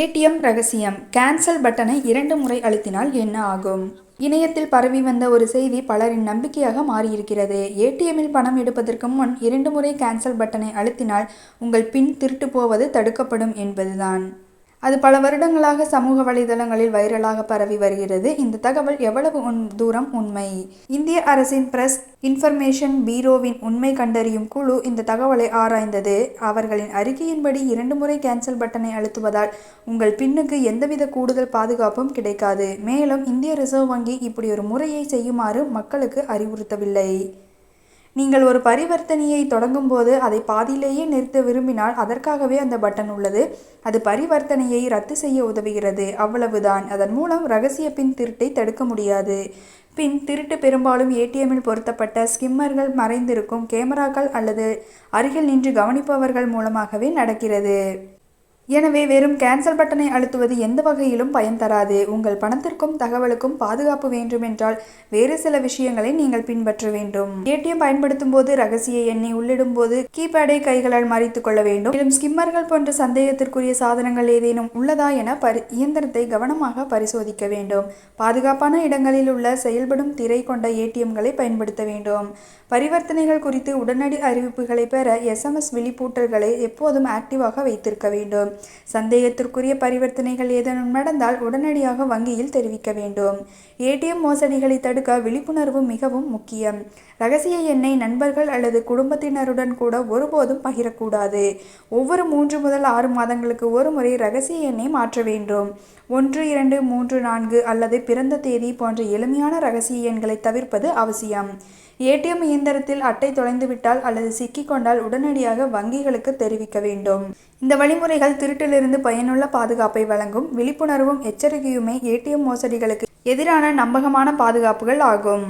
ATM ரகசியம். Cancel பட்டனை இரண்டு முறை அழுத்தினால் என்ன ஆகும்? இணையத்தில் பரவி வந்த ஒரு செய்தி பலரின் நம்பிக்கையாக மாறியிருக்கிறது. ஏடிஎம்மில் பணம் எடுப்பதற்கு முன் இரண்டு முறை கேன்சல் பட்டனை அழுத்தினால் உங்கள் பின் திருட்டு போவது தடுக்கப்படும் என்பதுதான். அது பல வருடங்களாக சமூக வலைதளங்களில் வைரலாக பரவி வருகிறது. இந்த தகவல் எவ்வளவு தூரம் உண்மை? இந்திய அரசின் பிரஸ் இன்ஃபர்மேஷன் பீரோவின் உண்மை கண்டறியும் குழு இந்த தகவலை ஆராய்ந்தது. அவர்களின் அறிக்கையின்படி இரண்டு முறை கேன்சல் பட்டனை அழுத்துவதால் உங்கள் பின்னுக்கு எந்தவித கூடுதல் பாதுகாப்பும் கிடைக்காது. மேலும் இந்திய ரிசர்வ் வங்கி இப்படி ஒரு முறையை செய்யுமாறு மக்களுக்கு அறிவுறுத்தவில்லை. நீங்கள் ஒரு பரிவர்த்தனையை தொடங்கும் போது அதை பாதியிலேயே நிறுத்த விரும்பினால் அதற்காகவே அந்த பட்டன் உள்ளது. அது பரிவர்த்தனையை ரத்து செய்ய உதவுகிறது. அவ்வளவுதான். அதன் மூலம் ரகசிய பின் திருட்டை தடுக்க முடியாது. பின் திருட்டு பெரும்பாலும் ஏடிஎம்மில் பொருத்தப்பட்ட ஸ்கிம்மர்கள் மறைந்திருக்கும் கேமராக்கள் அல்லது அருகில் நின்று கவனிப்பவர்கள் மூலமாகவே நடக்கிறது. எனவே வெறும் கேன்சல் பட்டனை அழுத்துவது எந்த வகையிலும் பயன் தராது. உங்கள் பணத்திற்கும் தகவலுக்கும் பாதுகாப்பு வேண்டுமென்றால் வேறு சில விஷயங்களை நீங்கள் பின்பற்ற வேண்டும். ஏடிஎம் பயன்படுத்தும் போது ரகசிய எண்ணை உள்ளிடும் போது கீபேடை கைகளால் மறைத்துக் கொள்ள வேண்டும். மேலும் ஸ்கிம்மர்கள் போன்ற சந்தேகத்திற்குரிய சாதனங்கள் ஏதேனும் உள்ளதா என பரி இயந்திரத்தை கவனமாக பரிசோதிக்க வேண்டும். பாதுகாப்பான இடங்களில் உள்ள செயல்படும் திரை கொண்ட ஏடிஎம்களை பயன்படுத்த வேண்டும். பரிவர்த்தனைகள் குறித்து உடனடி அறிவிப்புகளை பெற எஸ்எம்எஸ் விழிப்பூட்டல்களை எப்போதும் ஆக்டிவாக வைத்திருக்க வேண்டும். சந்தேகத்திற்குரிய பரிவர்த்தனைகள் ஏதேனும் நடந்தால் உடனடியாக வங்கியில் தெரிவிக்க வேண்டும். ஏடிஎம் மோசடிகளை தடுக்க விழிப்புணர்வு மிகவும் முக்கியம். ரகசிய எண்ணை நண்பர்கள் அல்லது குடும்பத்தினருடன் கூட ஒருபோதும் பகிரக்கூடாது. ஒவ்வொரு மூன்று முதல் ஆறு மாதங்களுக்கு ஒரு முறை ரகசிய எண்ணை மாற்ற வேண்டும். ஒன்று இரண்டு மூன்று நான்கு அல்லது பிறந்த தேதி போன்ற எளிமையான ரகசிய எண்களை தவிர்ப்பது அவசியம். ஏடிஎம் இயந்திரத்தில் அட்டை தொலைந்துவிட்டால் அல்லது சிக்கிக்கொண்டால் உடனடியாக வங்கிகளுக்கு தெரிவிக்க வேண்டும். இந்த வழிமுறைகள் திருட்டிலிருந்து பயனுள்ள பாதுகாப்பை வழங்கும் விழிப்புணர்வும் எச்சரிக்கையுமே ஏடிஎம் மோசடிகளுக்கு எதிரான நம்பகமான பாதுகாப்புகள் ஆகும்.